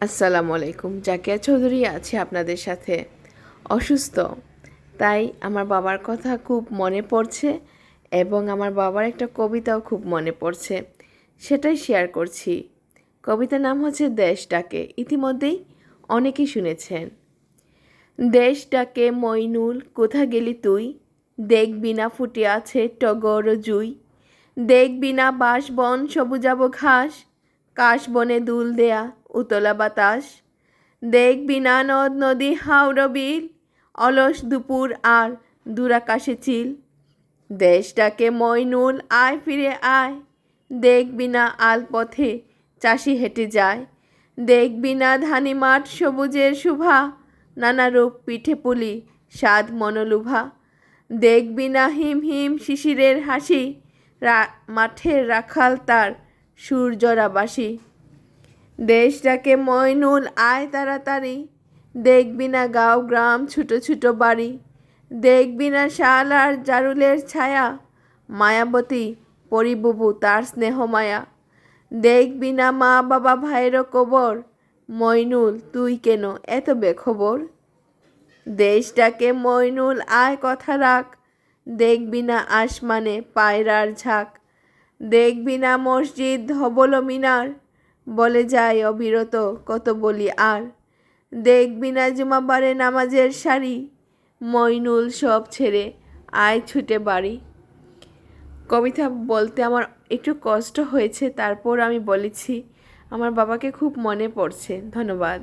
আসসালামু আলাইকুম। জাকিয়া চৌধুরী আছে আপনাদের সাথে। অসুস্থ। তাই আমার বাবার কথা খুব মনে পড়ছে এবং আমার বাবার একটা কবিতাও খুব মনে পড়ছে। সেটাই শেয়ার করছি। কবিতার নাম হচ্ছে দেশ ডাকে ইতিমধ্যেই অনেকেই শুনেছেন। দেশ ডাকে মইনুল, কোথা গেলি তুই? দেখবি না ফুটে আছে টগর জুই। দেখবি না বাঁশ বন সবুজাব ঘাস। কাশ বনে দুল দেয়া উতলা বাতাস। দেখবি না নদ নদী হাওড় বিল, অলস দুপুর আর দূরাকাশে চিল। দেশটাকে মইনুল, আয় ফিরে আয়। দেখবি না আল পথে চাষি হেঁটে যায়। দেখবি না ধানি মাঠ সবুজের শুভা, নানা রূপ পিঠে পুলি, স্বাদ মনোলুভা। দেখবি না হিম হিম শিশিরের হাসি মাঠের রাখাল তার সূর্যরা বাসি দেশটাকে ময়নুল আয় তাড়াতাড়ি। দেখবি না গাঁও, গ্রাম, ছোটো ছোটো বাড়ি। দেখবি না শাল আর জারুলের ছায়া। মায়াবতী পরিবুবু তার স্নেহ মায়া। দেখবি না মা, বাবা ভাইয়েরও কবর। মইনুল, তুই কেন এত বেখবর? দেশটাকে মইনুল, আয় কথা রাখ। দেখবি না আসমানে পায়রার ঝাঁক। দেখবি না মসজিদ ধবল মিনার। বলে যায় অবিরত, কত বলি আর? দেখবি না জুমাবারে নামাজের শাড়ি মইনুল সব ছেড়ে আয় ছুটে বাড়ি। কবিতা বলতে আমার একটু কষ্ট হয়েছে, তারপর আমি বলেছি, আমার বাবাকে খুব মনে পড়ছে। ধন্যবাদ।